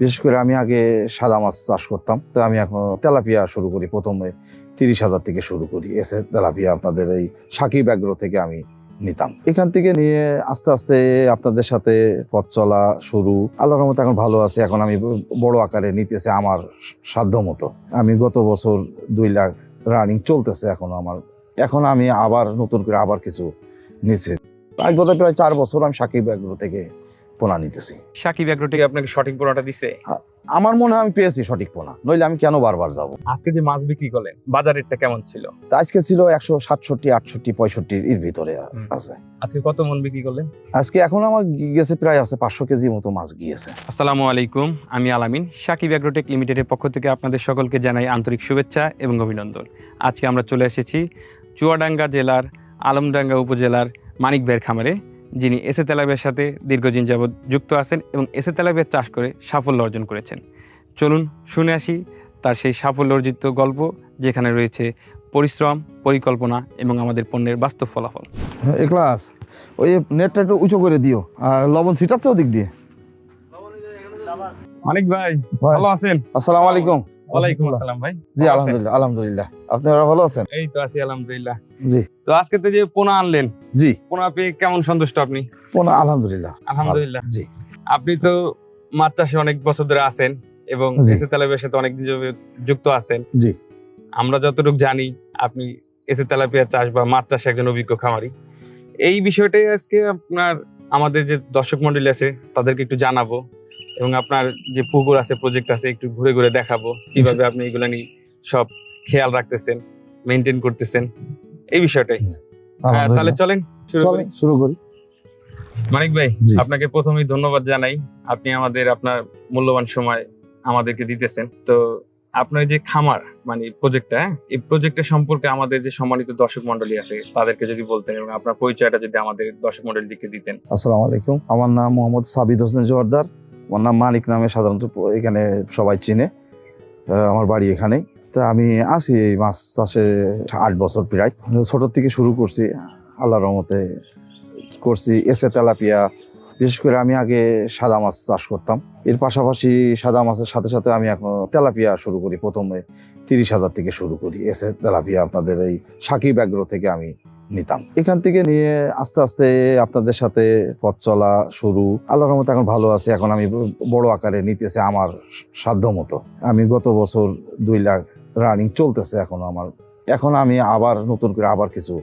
বিশেষ করে আমি আগে সাদা মাছ চাষ করতাম। তো আমি এখন তেলাপিয়া শুরু করি, প্রথমে তিরিশ হাজার থেকে শুরু করি। এসে তেলাপিয়া আপনাদের এই সাকিব ব্যাগ্র থেকে আমি নিতাম। এখান থেকে নিয়ে আস্তে আস্তে আপনাদের সাথে পথ চলা শুরু। আল্লাহর রহমতে এখন ভালো আছে। এখন আমি বড় আকারে নিতেছে আমার সাধ্য মতো আমি গত বছর দুই লাখ রানিং চলতেছে এখন আমার। এখন আমি আবার নতুন করে আবার কিছু নিচ্ছে। আজ বোধহয় প্রায় চার বছর আমি সাকিব ব্যাগ্র থেকে পোনা নিতেছি। সাকিব অ্যাগ্রোটেক আপনাকে সঠিক পোনাটা দিছে? আমার মনে হয় আমি পেয়েছি সঠিক পোনা নইলে আমি কেন বারবার যাব? আজকে যে মাছ বিক্রি করলেন বাজার রেটটা কেমন ছিল? তা আজকে ছিল একশো সাতষট্টি আটষট্টি পঁয়ষট্টি এর ভিতরে আছে। আজকে কত মন বিক্রি করলেন? আজকে এখন আমার গি- গেছে প্রায় আছে পাঁচশো কেজি মতো মাছ গিয়েছে। আসসালামু আলাইকুম আমি আলামিন সাকিব অ্যাগ্রোটেক লিমিটেডের পক্ষ থেকে আপনাদের সকলকে জানাই আন্তরিক শুভেচ্ছা এবং অভিনন্দন। আজকে আমরা চলে এসেছি চুয়াডাঙ্গা জেলার আলমডাঙ্গা উপজেলার মানিক বের খামারে। যিনি এসে তেলাবিয়ার সাথে দীর্ঘদিন যাবৎ যুক্ত আছেন এবং এসে তেলাবিয়ার চাষ করে সাফল্য অর্জন করেছেন। চলুন শুনে আসি তার সেই সাফল্য অর্জিত গল্প যেখানে রয়েছে পরিশ্রম পরিকল্পনা এবং আমাদের পণ্যের বাস্তব ফলাফল। ক্লাস ওই নেটটা একটু উঁচু করে দিও আর লবণ ছিটাচ্ছে ওদিক দিয়ে। ভাই ভাই, ভালো আছেন? আসসালামু আলাইকুম। ওয়ালাইকুম আসসালাম ভাই। জি আলহামদুলিল্লাহ আলহামদুলিল্লাহ। আপনারা ভালো আছেন? এই তো আছি আলহামদুলিল্লাহ। জি। তো আজকে তো যে পোনা আনলেন জি। পোনা পেয়ে কেমন সন্তুষ্ট আপনি? পোনা আলহামদুলিল্লাহ। আলহামদুলিল্লাহ। জি। আপনি তো মাছ চাষে অনেক বছর ধরে আছেন এবং। এসে তেলাপিয়ার সাথে অনেক যুক্ত আছেন। জি। আমরা যতটুকু জানি আপনি এসে তেলাপিয়া চাষ বা মাছ চাষে একজন অভিজ্ঞ খামারি। এই বিষয়টাই আজকে আপনার আমাদের যে দর্শক মন্ডলী আছে তাদেরকে একটু জানাব। এবং আপনার যে পুকুর আছে প্রজেক্ট আছে একটু ঘুরে ঘুরে দেখাবো কীভাবে আপনি এগুলো নিয়ে সব খেয়াল রাখতেছেন মেনটেন করতেছেন এই বিষয়টাই। হ্যাঁ, তাহলে চলেন শুরু করি। শুরু করি। মানিক ভাই আপনাকে প্রথমেই ধন্যবাদ জানাই। আপনি আমাদের আপনার মূল্যবান সময় আমাদেরকে দিতেছেন। তো আপনার যে খামার মানে প্রজেক্টটা এই প্রজেক্টের সম্পর্কে আমাদের যে সম্মানিত দর্শক মন্ডলী আছে তাদেরকে যদি বলতেন এবং আপনার পরিচয়টা যদি আমাদের দর্শক মন্ডলীকে দিতেন। আসসালামু আলাইকুম। আমার নাম মোহাম্মদ সাবিদ হোসেন জোয়ারদার। আমার নাম মানিক নামে সাধারণত এখানে সবাই চিনে আমার বাড়ি এখানেই। তা আমি আছি এই মাছ চাষে আট বছর প্রায়। ছোটোর থেকে শুরু করছি আল্লাহ রহমতে করছি। এসে তেলাপিয়া, বিশেষ করে আমি আগে সাদা মাছ চাষ করতাম। এর পাশাপাশি সাদা মাছের সাথে সাথে আমি এখন তেলাপিয়া শুরু করি। প্রথমে তিরিশ হাজার থেকে শুরু করি। এসে তেলাপিয়া আপনাদের এই সাকিব ব্যাগ্র থেকে আমি নিতাম। এখান থেকে নিয়ে আস্তে আস্তে আপনাদের সাথে পথ চলা শুরু। আল্লাহর রহমতে এখন ভালো আছে। এখন আমি বড় আকারে নিতেছে আমার সাধ্য মতো আমি গত বছর দুই লাখ রানিং চলতেছে এখন আমার। এখন আমি আবার নতুন করে আবার কিছু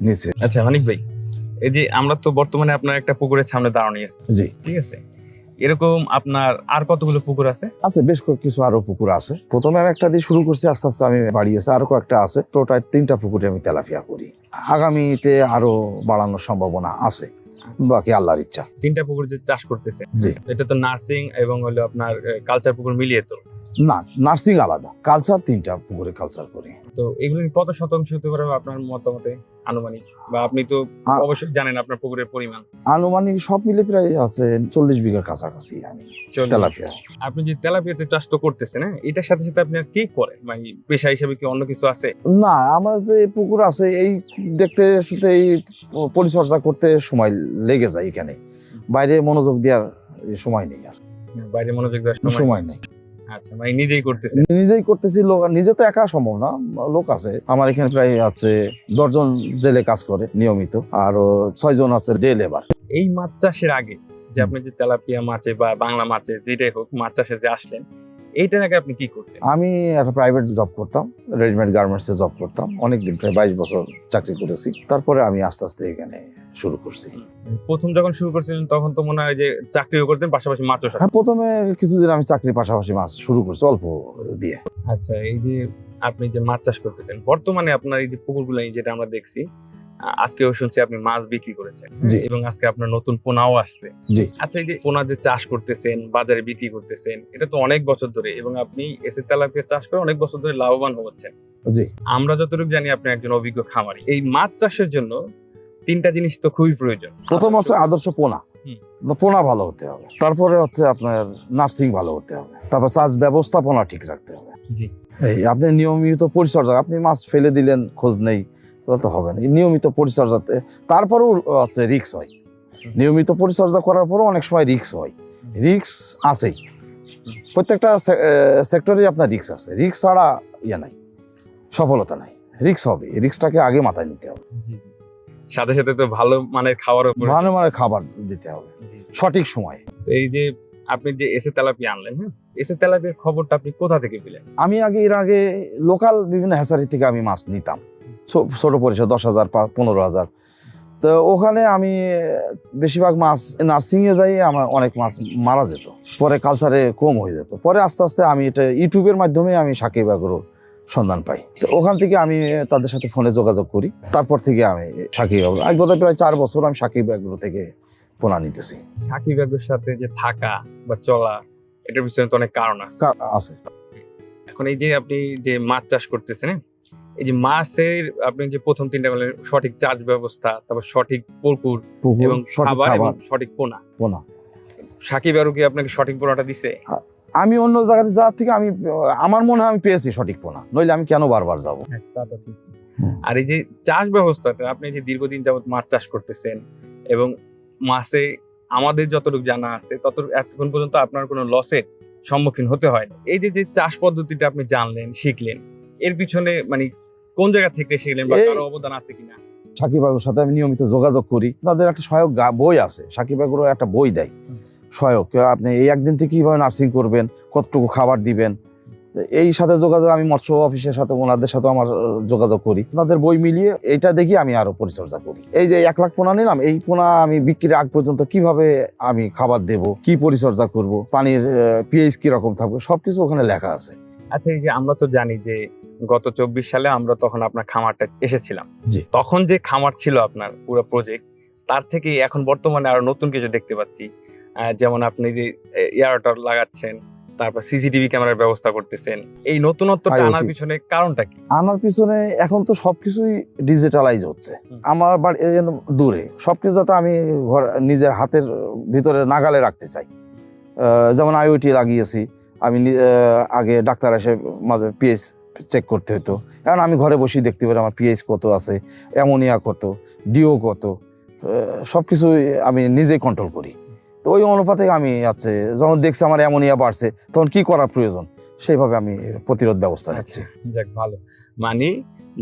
নিচ্ছে। আচ্ছা মানিক ভাই এই যে আমরা তো বর্তমানে আপনার একটা পুকুরের সামনে দাঁড়ানো আছে জি। ঠিক আছে? এরকম আপনার আর কতগুলো পুকুর আছে? আছে বেশ কিছু আরও পুকুর আছে। প্রথমে আমি একটা দিয়ে শুরু করছি আস্তে আস্তে আমি বাড়িয়েছি আরও কয়েকটা আছে। টোটাল তিনটা পুকুরে আমি তেলাপিয়া করি। আগামীতে আরও বাড়ানোর সম্ভাবনা আছে। বাকি আল্লাহর ইচ্ছা। তিনটা পুকুর যে চাষ করতেছে। জি। এটা তো নার্সিং এবং হলো আপনার কালচার পুকুর মিলিয়ে তো। না নার্সিং আলাদা। কালচার তিনটা পুকুরে কালচার করি। তো এগুলো কত শতাংশ হতে পারে আপনার মতামতে আনুমানিক? বা আপনি তো অবশ্যই জানেন আপনার পুকুরের পরিমাণ। আনুমানিক সব মিলে প্রায় আছে চল্লিশ বিঘার কাছাকাছি আমি। তেলাপিয়া। আপনি যে তেলাপিয়াতে চাষ তো করতেছেন হ্যাঁ? এটার সাথে সাথে আপনি আর কি করেন? মানে পেশা হিসেবে কি অন্য কিছু আছে? না আমার যে পুকুর আছে এই দেখতে এই পরিচর্যা করতে সময় লেগে যায় এখানে। বাইরে মনোযোগ দেওয়ার সময় নেই আর। বাইরে মনোযোগ দেওয়ার সময় নেই। আচ্ছা মানে নিজেই করতেছেন? নিজেই করতেছি লোক নিজে তো একা সম্ভব না লোক আছে। আমার এখানে প্রায় আছে দশজন জেলে কাজ করে নিয়মিত আর ছয়জন আছে ডে লেবার এই মাছ চাষের আগে যে আপনি যে তেলাপিয়া মাছে বা বাংলা মাছে যেটাই হোক মাছ চাষে যে আসলেন এইটার আগে আপনি কি করতেন? আমি একটা প্রাইভেট জব করতাম রেডিমেড গার্মেন্টসে জব করতাম। অনেকদিন প্রায় বাইশ বছর চাকরি করেছি। তারপরে আমি আস্তে আস্তে এখানে শুরু করছি। প্রথম যখন শুরু করছিলেন তখন তো মনে হয় যে চাকরিও করতেন পাশাপাশি মাছও চাষ হ্যাঁ প্রথমে কিছুদিন আমি চাকরির পাশাপাশি মাছ শুরু করছি অল্প দিয়ে। আচ্ছা এই যে আপনি যে মাছ চাষ করতেছেন বর্তমানে আপনার এই যে পুকুরগুলো যেটা আমরা দেখছি আজকেও শুনছি আপনি মাছ বিক্রি করেছেন। এবং আজকে আপনার নতুন পোনাও আসছে। আচ্ছা এই যে পোনা যে চাষ করতেছেন বাজারে বিক্রি করতেছেন এটা তো অনেক বছর ধরে এবং আপনি এসে তেলাপিয়া চাষ করে অনেক বছর ধরে লাভবান হচ্ছেন। জি। আমরা যতটুকু জানি আপনি একজন অভিজ্ঞ খামারি। এই মাছ চাষের জন্য তিনটা জিনিস তো খুবই প্রয়োজন। প্রথম হচ্ছে আদর্শ পোনা। পোনা ভালো হতে হবে। তারপরে হচ্ছে আপনার নার্সিং ভালো হতে হবে। তারপর চাষ ব্যবস্থাপনা ঠিক রাখতে হবে। জি। এই আপনি নিয়মিত পরিচর্যা আপনি মাছ ফেলে দিলেন খোঁজ নেই। তাহলে তো হবে না। নিয়মিত পরিচর্যাতে তারপরেও আছে রিক্স হয়। নিয়মিত পরিচর্যা করার পরও অনেক সময় রিক্স হয়। রিক্স আছেই। প্রত্যেকটা সেক্টরে আপনার রিক্স আছে। রিক্স ছাড়া ইয়ে নাই। সফলতা নাই। রিক্স হবে। রিক্সটাকে আগে মাথায় নিতে হবে। সাথে সাথে তো ভালো মানের উপর ভালো মানে খাবার দিতে হবে। সঠিক সময়ে। এই যে আপনি যে এসে তেলাপি আনলেন হ্যাঁ? এসে তেলাপির খবরটা আপনি কোথা থেকে পেলেন? আমি আগে এর আগে লোকাল বিভিন্ন হ্যাচারি থেকে আমি মাছ নিতাম। ছোট পরিসর দশ হাজার পনেরো হাজার। তো ওখানে আমি বেশিরভাগ মাছ নার্সিংয়ে যাই আমার অনেক মাছ মারা যেত। পরে কালচারে কম হয়ে যেত। পরে আস্তে আস্তে আমি এটা ইউটিউবের মাধ্যমে আমি সাকিব আগ্রহ সন্ধান পাই। তো ওখান থেকে আমি তাদের সাথে ফোনে যোগাযোগ করি। তারপর থেকে আমি সাকিব আগ্রহ আজ বোধহয় প্রায় চার বছর আমি সাকিব আগ্রহ থেকে পোনা নিতেছি। সাকিব আগ্রোর সাথে যে থাকা বা চলা এটার পিছনে তো অনেক কারণ আছে। আছে। এখন এই যে আপনি যে মাছ চাষ করতেছেন হ্যাঁ, এই যে মাছের আপনি যে প্রথম তিনটা বলেন সঠিক চাষ ব্যবস্থা তারপর সঠিক পুকুর এবং সঠিক খাবার এবং সঠিক পোনা। পোনা। সাকিব আরও কি আপনাকে সঠিক পোনাটা দিছে? আমি অন্য জায়গাতে যাওয়ার থেকে আমি আমার মনে হয় আমি পেয়েছি সঠিক পোনা। নইলে আমি কেন বারবার যাব? আর এই যে চাষ ব্যবস্থাটা আপনি যে দীর্ঘদিন যাবত মাছ চাষ করতেছেন এবং মাছে আমাদের যতটুকু জানা আছে তত এখন পর্যন্ত আপনার কোনো লসের সম্মুখীন হতে হয় এই যে যে চাষ পদ্ধতিটা আপনি জানলেন শিখলেন এর পিছনে মানে কোন জায়গা থেকে শিখলেন বা কারও অবদান আছে কিনা? সাকিব বাবুর সাথে আমি নিয়মিত যোগাযোগ করি। তাদের একটা সহায়ক বই আছে। সাকিব বাবুর একটা বই দেয়। সহায়ক। আপনি এই একদিন থেকে কীভাবে নার্সিং করবেন কতটুকু খাবার দিবেন? এই সাথে যোগাযোগ আমি মৎস্য অফিসের সাথে ওনাদের সাথে আমার যোগাযোগ করি। ওনাদের বই মিলিয়ে এইটা দেখি আমি আরও পরিচর্যা করি। এই যে এক লাখ পোনা নিলাম এই পোনা আমি বিক্রির আগ পর্যন্ত কীভাবে আমি খাবার দেব কি পরিচর্যা করব পানির পিএইচ কীরকম থাকবে সবকিছু ওখানে লেখা আছে। আচ্ছা এই যে আমরা তো জানি যে গত চব্বিশ সালে আমরা তখন আপনার খামারটা এসেছিলাম। তখন যে খামার ছিল আপনার পুরো প্রজেক্ট তার থেকে এখন বর্তমানে আরও নতুন কিছু দেখতে পাচ্ছি। যেমন আপনি যে এয়ারটার লাগাচ্ছেন তারপর সিসিটিভি ক্যামেরার ব্যবস্থা করতেছেন। এই নতুনত্বটা আনার পিছনে কারণটা কি? আনার পিছনে এখন তো সবকিছুই ডিজিটালাইজ হচ্ছে। আমার বাড়ি দূরে। সবকিছু যাতে আমি ঘর নিজের হাতের ভিতরে নাগালে রাখতে চাই। আহ, যেমন আইওটি লাগিয়েছি। আমি আগে ডাক্তার এসে মাঝে পিএইচ চেক করতে হতো। এখন আমি ঘরে বসেই দেখতে পারি আমার পিএইচ কত আছে অ্যামোনিয়া কত ডিও কত সব কিছুই আমি নিজেই কন্ট্রোল করি। তো ওই অনুপাতে আমি আছে যখন দেখছি আমার অ্যামোনিয়া বাড়ছে তখন কি করার প্রয়োজন? সেইভাবে আমি প্রতিরোধ ব্যবস্থা নিচ্ছি। যাক ভালো। মানে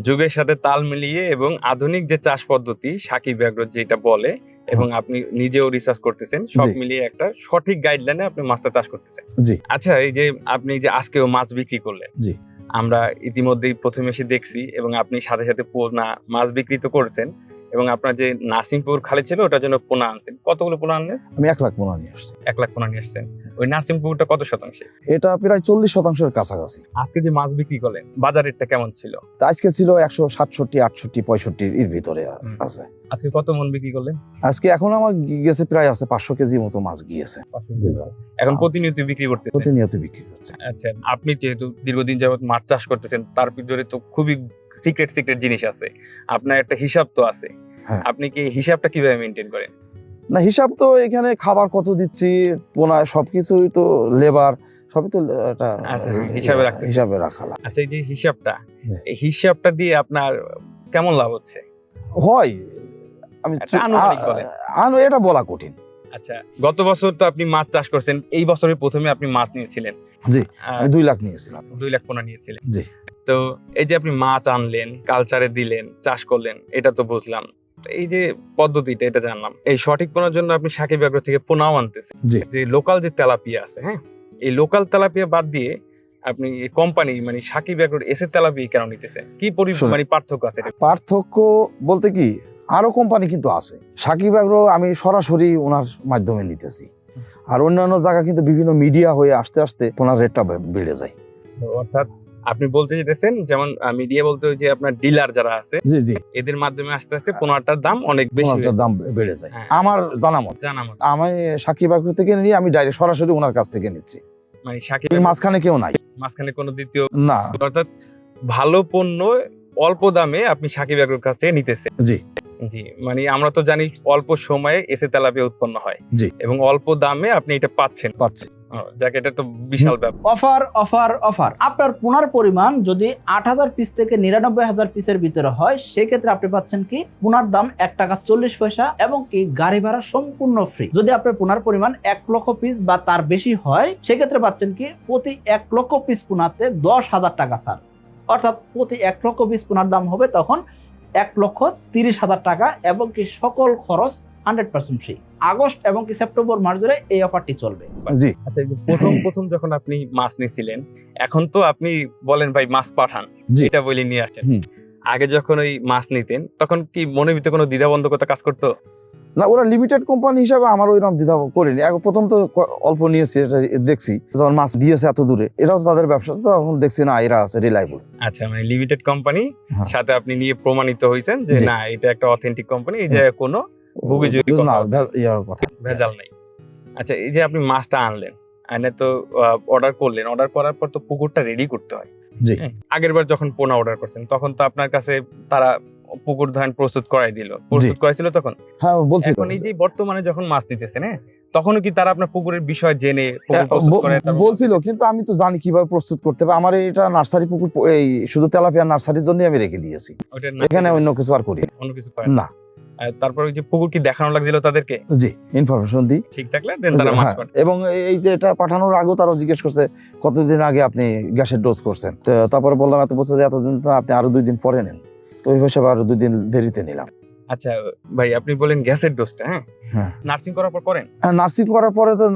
যুগের সাথে তাল মিলিয়ে এবং আধুনিক যে চাষ পদ্ধতি সাকিব ব্যাগ্র যেটা বলে এবং আপনি নিজেও রিসার্চ করতেছেন সব মিলিয়ে একটা সঠিক গাইডলাইনে আপনি মাছটা চাষ করতেছেন। জি। আচ্ছা এই যে আপনি যে আজকেও মাছ বিক্রি করলেন জি। আমরা ইতিমধ্যেই প্রথমে এসে দেখছি এবং আপনি সাথে সাথে পোনা মাছ বিক্রি তো করেছেন। এবং আপনার যে নার্সিংপুর খালি ছিল ওটার জন্য পোনা আনছেন। কতগুলো পোনা আনলেন? আমি এক লাখ পোনা নিয়ে আসছি। এক লাখ পোনা নিয়ে আসছেন। ওই নার্সিংপুরটা কত শতাংশে? এটা প্রায় চল্লিশ শতাংশের কাছাকাছি। আজকে যে মাছ বিক্রি করলেন বাজার রেটটা কেমন ছিল? তা আজকে ছিল একশো সাতষট্টি আটষট্টি পঁয়ষট্টি এর ভিতরে আছে। আজকে কত মন বিক্রি করলেন? আজকে এখন আমার গেছে প্রায় আছে পাঁচশো কেজি মতো মাছ গিয়েছে। এখন প্রতিনিয়ত বিক্রি করতে প্রতিনিয়ত বিক্রি করছে। আচ্ছা আপনি যেহেতু দীর্ঘদিন যাবত মাছ চাষ করতেছেন তার ভিতরে তো খুবই সিক্রেট সিক্রেট জিনিস আছে আপনার একটা হিসাব তো আছে হ্যাঁ। আপনি কি হিসাবটা কীভাবে মেনটেন করেন না হিসাব তো এখানে খাবার কত দিচ্ছি পোনা সবকিছুই তো লেবার সবই তো একটা আচ্ছা, হিসাবে রাখতেছে। হিসাবে রাখা লাগে। আচ্ছা এই যে হিসাবটা হ্যাঁ। এই হিসাবটা দিয়ে আপনার কেমন লাভ হচ্ছে হয় আমি বলেন। আনু এটা বলা কঠিন আচ্ছা গত বছর তো আপনি মাছ চাষ করছেন এই বছরের প্রথমে আপনি মাছ নিয়েছিলেন জি আমি দুই লাখ নিয়েছিলাম দুই লাখ পোনা নিয়েছিলেন জি তো এই যে আপনি মাছ আনলেন কালচারে দিলেন চাষ করলেন এটা তো বুঝলাম। এই যে পদ্ধতিটা এটা জানলাম। এই সঠিক পোনার জন্য আপনি সাকিব আগ্রহ থেকে পোনাও আনতেছেন। যে লোকাল যে তেলাপিয়া আছে হ্যাঁ? এই লোকাল তেলাপিয়া বাদ দিয়ে আপনি কোম্পানি মানে সাকিব এসে তেলাপিয়া কেন নিতেছেন? কি পরি শুনুন। মানে পার্থক্য আছে? পার্থক্য বলতে কি আরও কোম্পানি কিন্তু আছে। সাকিব আগ্রহ আমি সরাসরি ওনার মাধ্যমে নিতেছি। আর অন্যান্য জায়গা কিন্তু বিভিন্ন মিডিয়া হয়ে আসতে আসতে ওনার রেটটা বেড়ে যায়। অর্থাৎ আপনি বলতে যেতেছেন যেমন মিডিয়া বলতে যে আপনার ডিলার যারা আছে জি জি। এদের মাধ্যমে আস্তে আস্তে পোনাটার দাম অনেক বেশি দাম বেড়ে যায়। হ্যাঁ। আমার জানা মত জানা মতো। আমি সাকিব আগ্রহ থেকে নিয়ে আমি ডাইরেক্ট সরাসরি ওনার কাছ থেকে নিচ্ছি। মানে সাকিব এই মাঝখানে কেউ নাই। মাঝখানে কোনো দ্বিতীয় না। অর্থাৎ ভালো পণ্য অল্প দামে আপনি সাকিব আগ্রোর কাছ থেকে নিতেছেন। জি। জি মানে আমরা তো জানি অল্প সময়ে এসে তেলাপিয়া উৎপন্ন হয়। জি। এবং অল্প দামে আপনি এটা পাচ্ছেন। পাচ্ছি। ও, তো বিশাল ব্যাপার। Offer offer offer. আপনার পোনার পরিমাণ যদি আট হাজার পিস থেকে নিরানব্বই হাজার পিসের ভিতরে হয় আপনি পাচ্ছেন কি, পোনার দাম এক টাকা চল্লিশ পয়সা এবং কি গাড়ি ভাড়া সম্পূর্ণ ফ্রি যদি আপনার পোনার পরিমাণ এক লক্ষ পিস বা তার বেশি হয়, সেক্ষেত্রে পাচ্ছেন কি, প্রতি এক লক্ষ পিস পোনাতে দশ হাজার টাকা ছাড়। অর্থাৎ প্রতি এক লক্ষ পিস পুনার দাম হবে তখন এক লক্ষ তিরিশ হাজার টাকা এবং কি সকল খরচ হান্ড্রেড পার্সেন্ট ফ্রি আগস্ট এবং কি সেপ্টেম্বর মাস ধরে এই অফারটি চলবে। জি। আচ্ছা প্রথম প্রথম যখন আপনি মাছ নিয়েছিলেন এখন তো আপনি বলেন ভাই মাছ পাঠান এটা বলে নিয়ে আসেন। আগে যখন ওই মাছ নিতেন তখন কি মনের ভিতরে কোনো দ্বিধাবন্ধকতা কাজ করতো? না ওরা লিমিটেড কোম্পানি হিসাবে আমার ওইরকম দ্বিধা করিনি। প্রথম তো অল্প নিয়েছি এটা দেখছি। যখন মাছ দিয়েছে এত দূরে এটাও তো তাদের ব্যবসা তো এখন দেখছি না এরা আছে রিলায়েবল আচ্ছা মানে লিমিটেড কোম্পানি হ্যাঁ। সাথে আপনি নিয়ে প্রমাণিত হয়েছেন যে না এটা একটা অথেন্টিক কোম্পানি এই যে কোনো ভুগিজুগি কথা না ইয়ার কথা। ভেজাল নাই। আচ্ছা এই যে আপনি মাছটা আনলেন আনে তো অর্ডার করলেন অর্ডার করার পর তো পুকুরটা রেডি করতে হয়। জি। হ্যাঁ, আগের বার যখন পোনা অর্ডার করছেন তখন তো আপনার কাছে তারা পুকুর ধান প্রস্তুত করাই দিল। প্রস্তুত করাইছিল তখন? হ্যাঁ বলছি এখন এই যে বর্তমানে যখন মাছ নিতেছেন হ্যাঁ তখনও কি তারা আপনার পুকুরের বিষয় জেনে বলছিল কিন্তু আমি তো জানি কীভাবে প্রস্তুত করতে হবে। আমার এটা নার্সারি পুকুর এই শুধু তেলাপিয়া নার্সারির জন্য আমি রেখে দিয়েছি। এখানে অন্য কিছু আর করি। অন্য কিছু না। তারপর ওই যে পুকুর কি দেখানো লাগছিল তাদেরকে? জি ইনফরমেশন দিই। ঠিক থাকলে দেন তারা মাছ হ্যাঁ, এবং এই যে এটা পাঠানোর আগেও তারাও জিজ্ঞেস করছে কতদিন আগে আপনি গ্যাসের ডোজ করছেন? তো তারপরে বললাম এত বছর যে এতদিন আপনি আরও দুই দিন পরে নেন। তো ওই হিসাবে আরও দুই দিন দেরিতে নিলাম। আচ্ছা ভাই আপনি বলেন গ্যাসের ডোজটা হ্যাঁ? হ্যাঁ। নার্সিং করার পর করেন? নার্সিং করার পরে তো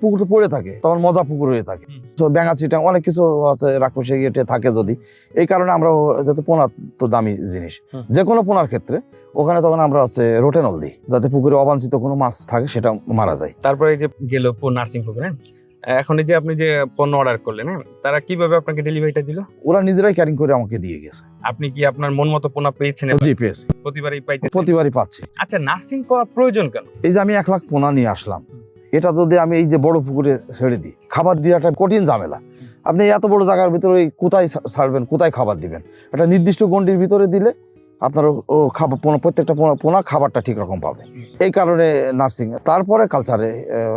পুকুর তো পড়ে থাকে তখন মজা পুকুর হয়ে থাকে। তো ব্যাঙা চিটাং অনেক কিছু আছে রাক্ষসে থাকে যদি। এই কারণে আমরা যেহেতু পোনা তো দামি জিনিস। যে কোনো পোনার ক্ষেত্রে ওখানে তখন আমরা হচ্ছে রোটেনল দিই যাতে পুকুরে অবাঞ্ছিত কোনো মাছ থাকে সেটা মারা যায়। তারপরে এই যে গেল নার্সিং পুকুর হ্যাঁ? এখন এই যে আপনি যে পণ্য অর্ডার করলেন হ্যাঁ তারা কীভাবে আপনাকে ডেলিভারিটা দিল? ওরা নিজেরাই ক্যারিং করে আমাকে দিয়ে গেছে। আপনি কি আপনার মন মতো পোনা পেয়েছেন? জি পেয়েছি। প্রতিবারই পাইতেছেন? প্রতিবারই পাচ্ছি। আচ্ছা নার্সিং করা প্রয়োজন কেন? এই যে আমি এক লাখ পোনা নিয়ে আসলাম। এটা যদি আমি এই যে বড় পুকুরে ছেড়ে দিই খাবার দেওয়াটা কঠিন ঝামেলা। আপনি এত বড় জায়গার ভিতরে ওই কোথায় ছাড়বেন কোথায় খাবার দিবেন? একটা নির্দিষ্ট গন্ডির ভিতরে দিলে আপনার ও- খাবার পোনা প্রত্যেকটা পোনা পোনা খাবারটা ঠিক রকম পাবে। এই কারণে নার্সিং তারপরে কালচারে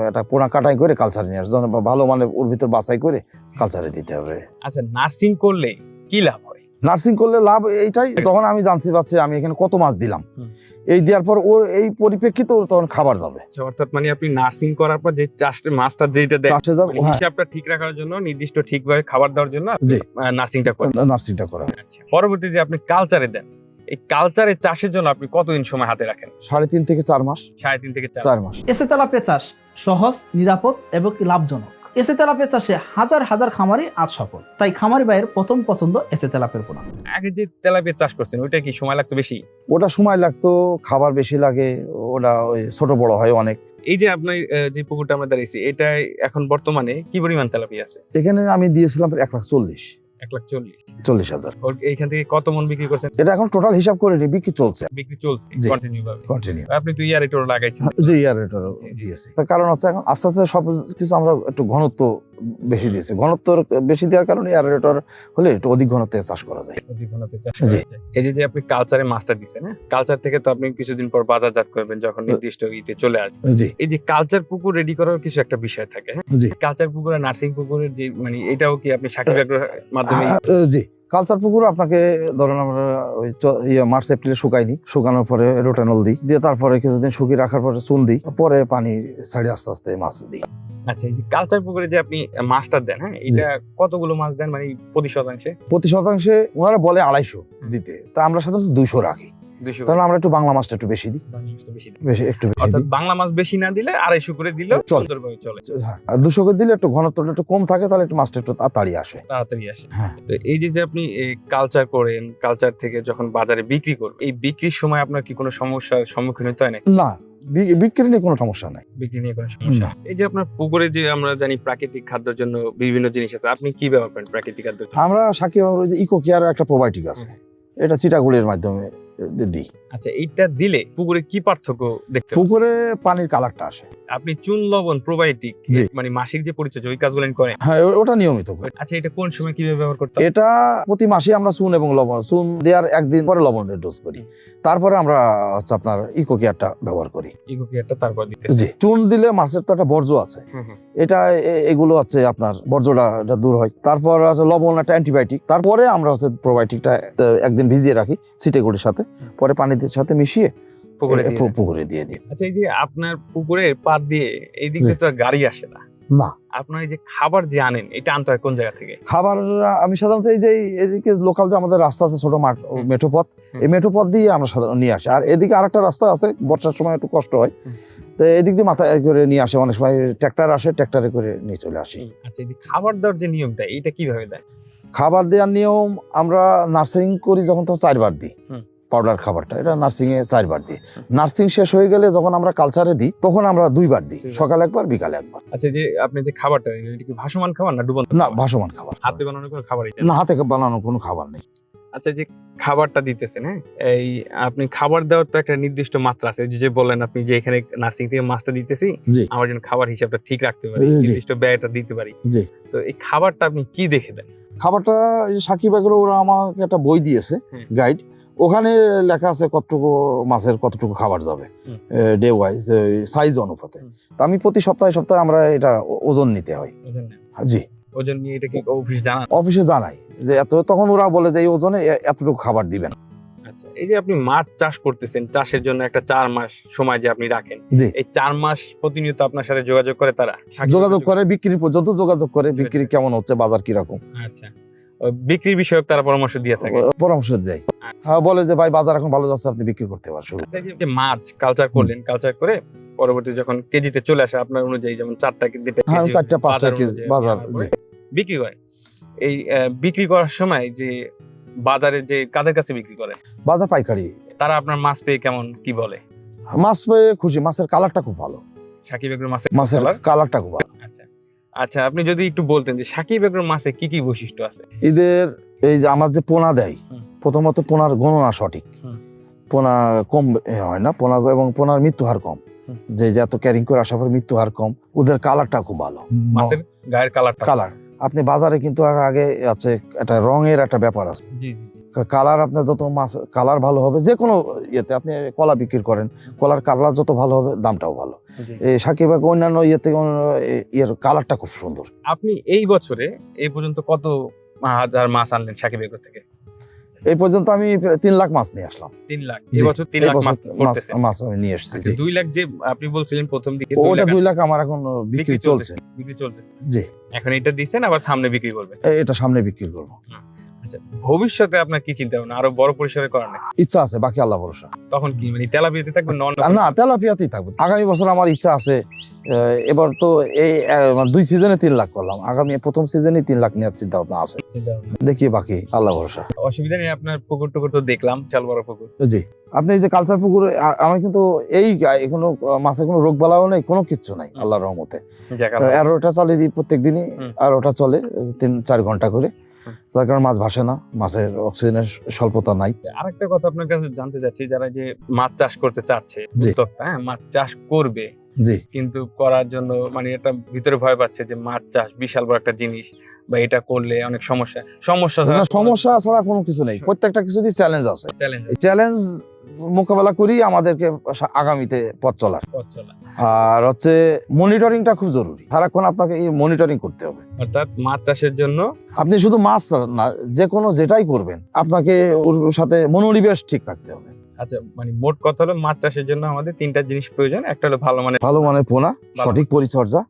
একটা পোনা কাটাই করে কালচারে নিয়ে আসবে ভালো মানে ওর ভিতর বাছাই করে কালচারে দিতে হবে। আচ্ছা নার্সিং করলে কি লাভ হয়? নার্সিং করলে লাভ এইটাই। তখন আমি জানতে পারছি আমি এখানে কত মাছ দিলাম। এই দেওয়ার পর ওর এই পরিপ্রেক্ষিতে ওর তখন খাবার যাবে। আচ্ছা অর্থাৎ মানে আপনি নার্সিং করার পর যে চাষটা মাছটা যেটা দেয় চাষে যাবে মানে হ্যাঁ। হিসাবটা ঠিক রাখার জন্য নির্দিষ্ট ঠিকভাবে খাবার দেওয়ার জন্য। নার্সিংটা করেন। নার্সিংটা করা আচ্ছা পরবর্তী যে আপনি কালচারে দেন এই কালচারে চাষের জন্য আপনি কতদিন সময় হাতে রাখেন? সাড়ে তিন থেকে চার মাস। সাড়ে তিন থেকে চার মাস। এসে তেলাপিয়া চাষ সহজ নিরাপদ এবং লাভজনক। এসে তেলাপিয়া চাষে হাজার হাজার খামারি আজ সফল। তাই খামারি ভাইয়ের প্রথম পছন্দ এসে তেলাপিয়ার পোনা। আগে যে তেলাপিয়া চাষ করছেন ওইটা কি সময় লাগতো বেশি? ওটা সময় লাগতো খাবার বেশি লাগে ওটা ওই ছোট বড় হয় অনেক। এই যে আপনার যে পুকুরটা আমরা দাঁড়িয়েছি এটা এখন বর্তমানে কি পরিমাণ তেলাপিয়া আছে? এখানে আমি দিয়েছিলাম এক লাখ চল্লিশ। এক লাখ চল্লিশ। চল্লিশ হাজার। এইখান থেকে কত মন বিক্রি করছেন? এটা এখন টোটাল হিসাব করে নি বিক্রি চলছে। বিক্রি চলছে কন্টিনিউ ভাবে কন্টিনিউ আপনি তো ইয়ার এটোর লাগাইছেন। যে ইয়ার এটা দিয়েছে। তার কারণ হচ্ছে এখন আস্তে আস্তে সব কিছু আমরা একটু ঘনত্ব বেশি দিয়েছে। ঘনত্ব বেশি দেওয়ার কারণে অ্যারেটর হলে একটু অধিক ঘনত্বে চাষ করা যায়। অধিক ঘনত্বে চাষ জি। এই যে যে আপনি কালচারে মাছটা দিচ্ছেন হ্যাঁ? কালচার থেকে তো আপনি কিছুদিন পর বাজারজাত করবেন যখন নির্দিষ্ট ইতে চলে আসবে। জি। এই যে কালচার পুকুর রেডি করার কিছু একটা বিষয় থাকে হ্যাঁ? জি। কালচার পুকুর আর নার্সিং পুকুরের যে মানে এটাও কি আপনি সাকিব মাধ্যমে জি। কালচার পুকুর আপনাকে ধরেন আমরা ওই ইয়ে মার্চ এপ্রিলে শুকাইনি শুকানোর পরে রোটানল দিই দিয়ে তারপরে কিছুদিন শুকিয়ে রাখার পরে চুন দিই পরে পানি ছাড়ি আস্তে আস্তে মাছ দিই। আচ্ছা এই যে কালচার পুকুরে যে আপনি মাছটা দেন হ্যাঁ এটা কতগুলো মাছ দেন? মানে প্রতি শতাংশে? প্রতি শতাংশে ওনারা বলে আড়াইশো দিতে। তা আমরা সাধারণত দুইশো রাখি। তাহলে আমরা একটু বাংলা মাছটা একটু বেশি দিই। বেশি একটু বেশি অর্থাৎ বাংলা মাছ বেশি না দিলে আড়াইশো করে চলে। সুন্দরভাবে চলে। হ্যাঁ। আর দুশো করে দিলে একটু ঘনত্বটা একটু কম থাকে তাহলে একটু মাছটা একটু তাড়াতাড়ি আসে। তাড়াতাড়ি আসে। হ্যাঁ। তো এই যে যে আপনি কালচার করেন কালচার থেকে যখন বাজারে বিক্রি করবেন এই বিক্রির সময় আপনার কি কোনো সমস্যার সম্মুখীন হতে হয় না না বিক্রি নিয়ে কোনো সমস্যা নাই। বিক্রি নিয়ে কোনো সমস্যা এই যে আপনার পুকুরে যে আমরা জানি প্রাকৃতিক খাদ্যের জন্য বিভিন্ন জিনিস আছে আপনি কি ব্যবহার করেন প্রাকৃতিক খাদ্য আমরা সাকিব যে ইকো কেয়ার একটা প্রোবায়োটিক আছে। এটা চিটাগুড়ির মাধ্যমে দিই আচ্ছা এইটা দিলে পুকুরে কি পার্থক্য দেখতে পুকুরে পানির কালারটা আসে। আপনি চুন লবণ প্রোবায়োটিক মানে মাসিক যে পরিচর্যা ওই কাজগুলো করেন? হ্যাঁ ওটা নিয়মিত আচ্ছা এটা কোন সময় কীভাবে ব্যবহার করতে এটা প্রতি মাসে আমরা চুন এবং লবণ চুন দেওয়ার একদিন পরে লবণের ডোজ করি। তারপরে আমরা হচ্ছে আপনার ইকো কেয়ারটা ব্যবহার করি। ইকো কেয়ারটা তারপর দিতে জি চুন দিলে মাছের তো একটা বর্জ্য আছে। এটা এগুলো আছে আপনার বর্জ্যটা এটা দূর হয়। তারপর আছে লবণ একটা অ্যান্টিবায়োটিক তারপরে আমরা হচ্ছে প্রোবায়োটিকটা একদিন ভিজিয়ে রাখি সিটেগুলির সাথে। পরে পানির সাথে মিশিয়ে পুকুরে দিয়ে পুকুরে দিয়ে দিই। আচ্ছা এই যে আপনার পুকুরের পার দিয়ে এই দিক তো গাড়ি আসে না। না। আপনার এই যে খাবার যে আনেন এটা আনতে হয় কোন জায়গা থেকে? খাবার আমি সাধারণত এই যে এদিকে লোকাল যে আমাদের রাস্তা আছে ছোট মাঠ মেঠো পথ এই মেঠো পথ দিয়ে আমরা সাধারণত নিয়ে আসি। আর এদিকে আরেকটা রাস্তা আছে বর্ষার সময় একটু কষ্ট হয়। তো এদিক দিয়ে মাথায় করে নিয়ে আসে অনেক সময় ট্র্যাক্টর আসে ট্র্যাক্টরে করে নিয়ে চলে আসি। আচ্ছা এই যে খাবার দেওয়ার যে নিয়মটা এটা কীভাবে দেয়? খাবার দেওয়ার নিয়ম আমরা নার্সিং করি যখন তখন চারবার দিই। পাউডার খাবারটা এটা নার্সিং এ চারবার দিই। নার্সিং শেষ হয়ে গেলে যখন আমরা কালচারে দিই তখন আমরা দুইবার দিই। সকালে একবার বিকালে একবার। আচ্ছা যে আপনি যে খাবারটা এটা কি ভাসমান খাবার না ডুবন্ত না ভাসমান খাবার। হাতে বানানো কোনো খাবারই না। হাতে বানানো কোনো খাবার নেই। আচ্ছা যে খাবারটা দিতেছেন হ্যাঁ? এই আপনি খাবার দেওয়ার তো একটা নির্দিষ্ট মাত্রা আছে যে- বললেন আপনি যে এখানে নার্সিং থেকে মাছটা দিতেছি আমার জন্য খাবার হিসাবটা ঠিক রাখতে পারি নির্দিষ্ট ব্যয়টা দিতে পারি। জি। তো এই খাবারটা আপনি কি দেখে দেন? খাবারটা সাকিব এগুলো ওরা আমাকে একটা বই দিয়েছে গাইড ওখানে লেখা আছে কতটুকু মাছের কতটুকু খাবার যাবে ডে ওয়াইজ সাইজ অনুপাতে। তা আমি প্রতি সপ্তাহে সপ্তাহে আমরা এটা ওজন নিতে হয়। জি। ওজন নিয়ে এটা কি অফিস জানান? অফিসে জানাই যে এত তখন ওরা বলে যে এই ওজনে এতটুকু খাবার দিবেন। আচ্ছা এই যে আপনি মাছ চাষ করতেছেন চাষের জন্য একটা চার মাস সময় যে আপনি রাখেন এই চার মাস প্রতিনিয়ত আপনার সাথে যোগাযোগ করে তারা? যোগাযোগ করে বিক্রি পর্যন্ত যোগাযোগ করে বিক্রি। কেমন হচ্ছে বাজার কীরকম। আচ্ছা বিক্রি বিষয়ক তারা পরামর্শ দিয়ে থাকে। পরামর্শ দেয়। হ্যাঁ বলে যে ভাই বাজার এখন ভালো যাচ্ছে আপনি বিক্রি করতে যে মাছ কালচার করলেন কালচার করে পরবর্তী যখন কেজিতে চলে আসে আপনার অনুযায়ী যেমন চারটা কি হ্যাঁ কেজি চারটা পাঁচটা কেজি বাজার বিক্রি করেন। এই বিক্রি করার সময় যে বাজারে যে কাদের কাছে বিক্রি করেন? বাজার পাইকারি। তারা আপনার মাছ পেয়ে কেমন কি বলে? মাছ পেয়ে খুশি মাছের কালারটা খুব ভালো। সাকিব এগুলো মাছের মাছের কালারটা খুব ভালো। আচ্ছা আচ্ছা আপনি যদি একটু বলতেন যে সাকিব এগুলোর মাছে কি কি বৈশিষ্ট্য আছে? এদের এই যে আমার যে পোনা দেয়। প্রথমত পোনার গণনা সঠিক। পোনা কম হয় না পোনা এবং পোনার মৃত্যু হার কম। যে যে এত ক্যারিং করে আসার পর মৃত্যু হার কম ওদের কালারটা খুব ভালো। মাছের গায়ের কালারটা কালার আপনি বাজারে কিন্তু আর আগে আছে একটা রঙের একটা ব্যাপার আছে। জি জি। কালার আপনার যত মাছ কালার ভালো হবে যে কোনো ইয়েতে আপনি কলা বিক্রি করেন কলার কালার যত ভালো হবে দামটাও ভালো। এই সাকিব অন্যান্য ইয়েতে ইয়ের কালারটা খুব সুন্দর। আপনি এই বছরে এই পর্যন্ত কত হাজার মাছ আনলেন সাকিব থেকে? এই পর্যন্ত আমি তিন লাখ মাছ নিয়ে আসলাম। তিন লাখ। এবছর তিন লাখ মাছ আমি নিয়ে এসেছি আচ্ছা, দুই লাখ যে আপনি বলছিলেন প্রথম দিকে দুই ওটা লাখ দুই লাখ আমার এখন বিক্রি চলছে। বিক্রি চলছে জি। এখন এটা দিচ্ছেন আবার সামনে বিক্রি করবেন। এটা সামনে বিক্রি করব। ভবিষ্যতে আপনার কি চিন্তা ভাবনা আরও বড় পরিসরে করার নাকি? ইচ্ছা আছে বাকি আল্লাহ ভরসা। তখন কি মানে তেলাপিয়াতে নন না তেলাপিয়াতেই থাকব। আগামী বছর আমার ইচ্ছা আছে এবার তো এই দুই সিজনে তিন লাখ করলাম। আগামী প্রথম সিজনে তিন লাখ নেওয়ার চিন্তা ভাবনা আছে দেখি বাকি আল্লাহ ভরসা। অসুবিধা নেই আপনার পুকুর টুকুর তো দেখলাম চাল বড় পুকুর। জি। আপনি এই যে কালচার পুকুরে আমার কিন্তু এই কোনো মাছের কোনো রোগ বালাও নেই কোনো কিচ্ছু নাই হুম। আল্লাহর রহমতে। আর ওটা চালিয়ে দিই প্রত্যেক দিনই। আর ওটা চলে তিন চার ঘণ্টা করে। তার কারণে মাছ ভাসে না মাছের অক্সিজেনের স্বল্পতা নাই। আরেকটা কথা আপনার কাছে জানতে চাচ্ছি যারা যে মাছ চাষ করতে চাচ্ছে। উদ্যোক্তা হ্যাঁ মাছ চাষ করবে জি। কিন্তু করার জন্য মানে এটা ভিতরে ভয় পাচ্ছে যে মাছ চাষ বিশাল বড় একটা জিনিস বা এটা করলে অনেক সমস্যা সমস্যা না, সমস্যা ছাড়া কোনো কিছু নেই। প্রত্যেকটা কিছুতেই চ্যালেঞ্জ আছে। চ্যালেঞ্জ চ্যালেঞ্জ মোকাবেলা করি আমাদেরকে আগামীতে পথ চলার আর হচ্ছে মনিটরিংটা খুব জরুরি। সারাক্ষণ আপনাকে এই মনিটরিং করতে হবে। অর্থাৎ মাছ চাষের জন্য আপনি শুধু মাছ না যে কোনো যেটাই করবেন আপনাকে ওর সাথে মনোনিবেশ ঠিক থাকতে হবে। আচ্ছা মানে মোট কথা হলো মাছ চাষের জন্য আমাদের তিনটা জিনিস প্রয়োজন। একটা হলো ভালো মানের ভালো মানের পোনা সঠিক পরিচর্যা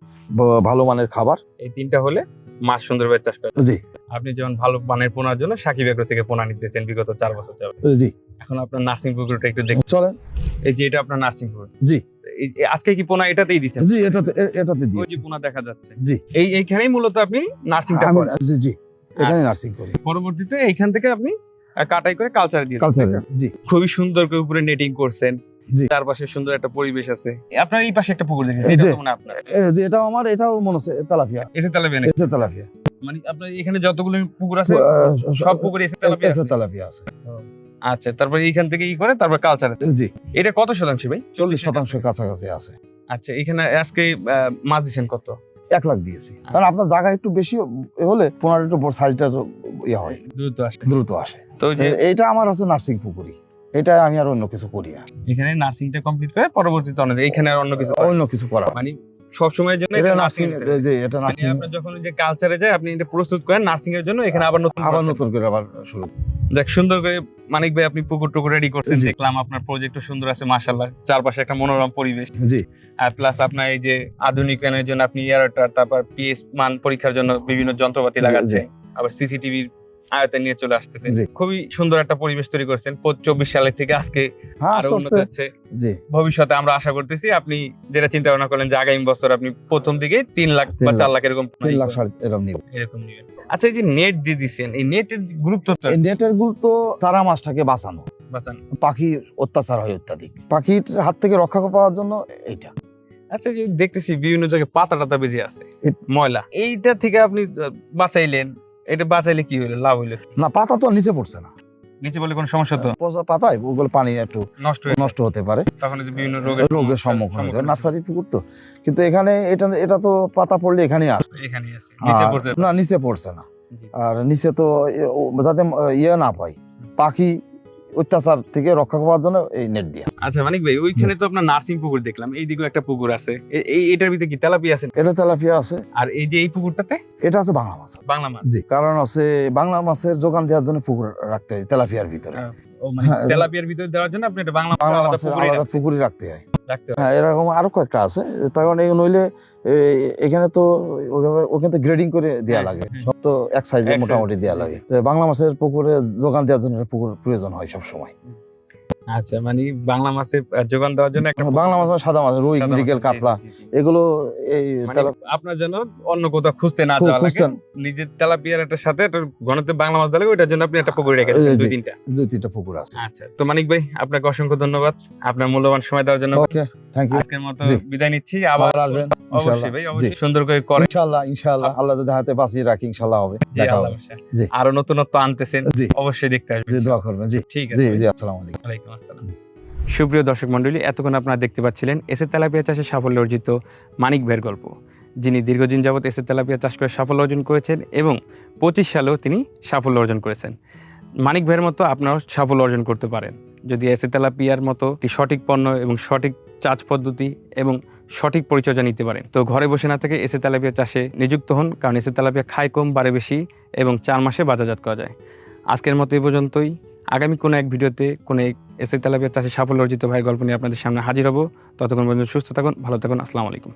ভালো মানের খাবার। এই তিনটা হলে মাছ সুন্দরভাবে চাষ করে। জি। আপনি যেমন ভালো মানের পোনার জন্য সাকিব এগ্রো থেকে পোনা নিতেছেন বিগত চার বছর যাবে জি। এখন আপনার নার্সিং পুকুরটা একটু দেখুন চলেন। এই যে এটা আপনার নার্সিং পুকুর। জি। আজকে কি পোনা এটাতেই দিচ্ছেন জি এটাতে এটাতে যে পোনা দেখা যাচ্ছে। জি। এই এইখানেই মূলত আপনি নার্সিংটা করেন। জি জি। এখানে নার্সিং করি। পরবর্তীতে এইখান থেকে আপনি কাটাই করে কালচারে দিয়ে। কালচার জি। খুবই সুন্দর করে উপরে নেটিং করছেন। তার পাশে সুন্দর একটা পরিবেশ আছে। আপনার এই পাশে একটা পুকুর দেখেছি এটা মনে আপনার? এটাও আমার এটাও মনে হচ্ছে তেলাপিয়া। এসে তেলাপিয়া? এসে তেলাপিয়া। মানে আপনার এখানে যতগুলো পুকুর আছে সব পুকুরে এসে তেলাপিয়া এসে? তেলাপিয়া আছে। আচ্ছা তারপরে এইখান থেকে ই করে তারপর কালচারে জি। এটা কত শতাংশ ভাই? চল্লিশ শতাংশ। কাছাকাছি আছে। আচ্ছা এখানে আজকে মাছ দিচ্ছেন কত? এক লাখ দিয়েছি। কারণ আপনার জায়গা একটু বেশি হলে পনেরো একটু সাইজটা ইয়ে হয়। দ্রুত আসে। দ্রুত আসে। তো এইটা আমার হচ্ছে নার্সিং পুকুরি এটা আমি আর অন্য কিছু করি না। এখানে নার্সিংটা কমপ্লিট করে পরবর্তীতে অন্য এখানে আর অন্য কিছু অন্য কিছু করা। মানে সব সময়ের জন্য এটা নার্সিং যে এটা মানে নার্সিং আপনার যখন যে কালচারে যায় আপনি এটা প্রস্তুত করেন নার্সিং এর জন্য এখানে আবার নতুন আবার নতুন করে আবার শুরু। দেখ সুন্দর করে মানিক ভাই আপনি পুকুর টুকুর রেডি করছেন। দেখলাম আপনার প্রজেক্টও সুন্দর আছে মাশাল্লাহ চারপাশে একটা মনোরম পরিবেশ। জি। আর প্লাস আপনার এই যে আধুনিকায়নের জন্য আপনি এয়ারটার তারপর পিএস মান পরীক্ষার জন্য বিভিন্ন যন্ত্রপাতি লাগাচ্ছে আবার সিসিটিভির আয়তে নিয়ে চলে আসতেছে। খুবই সুন্দর একটা পরিবেশ তৈরি করছেন। চব্বিশ সালের থেকে আজকে হ্যাঁ আরও উন্নত হচ্ছে। ভবিষ্যতে আমরা আশা করতেছি আপনি যেটা চিন্তা ভাবনা করলেন যে আগামী বছর আপনি প্রথম দিকে তিন লাখ বা চার লাখ এরকম তিন লাখ এরকম নিবেন। আচ্ছা এই যে নেট যে দিচ্ছেন এই নেটের গুরুত্ব নেটের গুরুত্ব চারা মাছটাকে বাঁচানো। বাঁচান। পাখির অত্যাচার হয় অত্যাধিক। পাখির হাত থেকে রক্ষা পাওয়ার জন্য এইটা। আচ্ছা যে দেখতেছি বিভিন্ন জায়গায় পাতা টাতা বেজে আছে ময়লা। এইটা থেকে আপনি বাঁচাইলেন। এটা বাঁচাইলে কি হইল? লাভ হইল না পাতা তো নিচে পড়ছে না। নিচে বলে কোনো সমস্যা তো? পচা পাতায় ওগুলো পানি একটু নষ্ট নষ্ট হতে পারে। তখন যে বিভিন্ন রোগের রোগের সম্মুখীন হতে নার্সারি পুকুর তো। কিন্তু এখানে এটা এটা তো পাতা পড়লে এখানে আসে। এখানেই আসে। নিচে পড়ছে না নিচে পড়ছে না। আর নিচে তো যাতে ইয়ে না পাই পাখি অত্যাচার থেকে রক্ষা করার জন্য এই নেট দিয়া। আচ্ছা মানিক ভাই ওইখানে তো আপনার নার্সিং পুকুর দেখলাম এই দিকেও একটা পুকুর আছে। এই এটার ভিতরে কি তেলাপিয়া আছে? এটা তেলাপিয়া আছে। আর এই যে এই পুকুরটাতে? এটা আছে বাংলা মাছ। বাংলা মাছ। জি। কারণ আছে বাংলা মাছের যোগান দেওয়ার জন্য পুকুর রাখতে হয় তেলাপিয়ার ভিতরে। হ্যাঁ, মানে হ্যাঁ, তেলাপিয়ার ভিতরে দেওয়ার জন্য আপনি এটা বাংলা আলাদা মাছের পুকুরে রাখতে হয়। হ্যাঁ। এরকম আরও কয়েকটা আছে। তার কারণে এই নইলে এখানে তো ওখানে তো গ্রেডিং করে দেওয়া হ্যাঁ, লাগে। সব তো এক সাইজে মোটামুটি দেওয়া লাগে। বাংলা মাছের পুকুরে যোগান দেওয়ার জন্য পুকুর প্রয়োজন হয় সব সময় আচ্ছা মানে বাংলা মাছের যোগান দেওয়ার জন্য একটা বাংলা মাছ সাদা মাছ রুই মৃগেল কাতলা জি, জি, জি। এগুলো এই মানে আপনার জন্য অন্য কোথাও খুঁজতে না যাওয়া লাগে। নিজের তেলাপিয়ার একটা সাথে একটা বাংলা মাছ দিলে ওইটার জন্য আপনি একটা পুকুর রেখে দুই তিনটা। দুই তিনটা পুকুর আছে। আচ্ছা তো মানিক ভাই আপনাকে অসংখ্য ধন্যবাদ। আপনার মূল্যবান সময় দেওয়ার জন্য ওকে থ্যাংক ইউ আজকের মতো বিদায় নিচ্ছি। আবার আসবেন অবশ্যই ভাই অবশ্যই সুন্দর করে করে ইনশাআল্লাহ ইনশাআল্লাহ আল্লাহ যদি হাতে বাঁচিয়ে রাখি ইনশাআল্লাহ হবে। জি, দেখা হবে। জি। আরও নতুনত্ব আনতেছেন অবশ্যই দেখতে আসবেন। জি দোয়া করবেন। জি। ঠিক আছে জি আসসালামু আলাইকুম। আসসালাম। সুপ্রিয় দর্শক মণ্ডলী, এতক্ষণ আপনারা দেখতে পাচ্ছিলেন এসে তেলাপিয়া চাষে সাফল্য অর্জিত মানিক ভাইয়ের গল্প। যিনি দীর্ঘদিন যাবৎ এসে তেলাপিয়া চাষ করে সাফল্য অর্জন করেছেন এবং পঁচিশ সালেও তিনি সাফল্য অর্জন করেছেন। মানিক ভাইয়ের মতো আপনারাও সাফল্য অর্জন করতে পারেন। যদি এসে তেলাপিয়ার মতো একটি সঠিক পণ্য এবং সঠিক চাষ পদ্ধতি এবং সঠিক পরিচর্যা নিতে পারেন, তো ঘরে বসে না থেকে এসে তেলাপিয়া চাষে নিযুক্ত হন, কারণ এসে তেলাপিয়া খায় কম, বাড়ে বেশি এবং চার মাসে বাজারজাত করা যায়। আজকের মতো এই পর্যন্তই। আগামী কোনো এক ভিডিওতে, কোনো এক এস এ তালাবিয়া চাষের সাফল্য অর্জিত ভাইয়ের গল্প নিয়ে আপনাদের সামনে হাজির হব। ততক্ষণ পর্যন্ত সুস্থ থাকুন, ভালো থাকুন, আসসালামু আলাইকুম।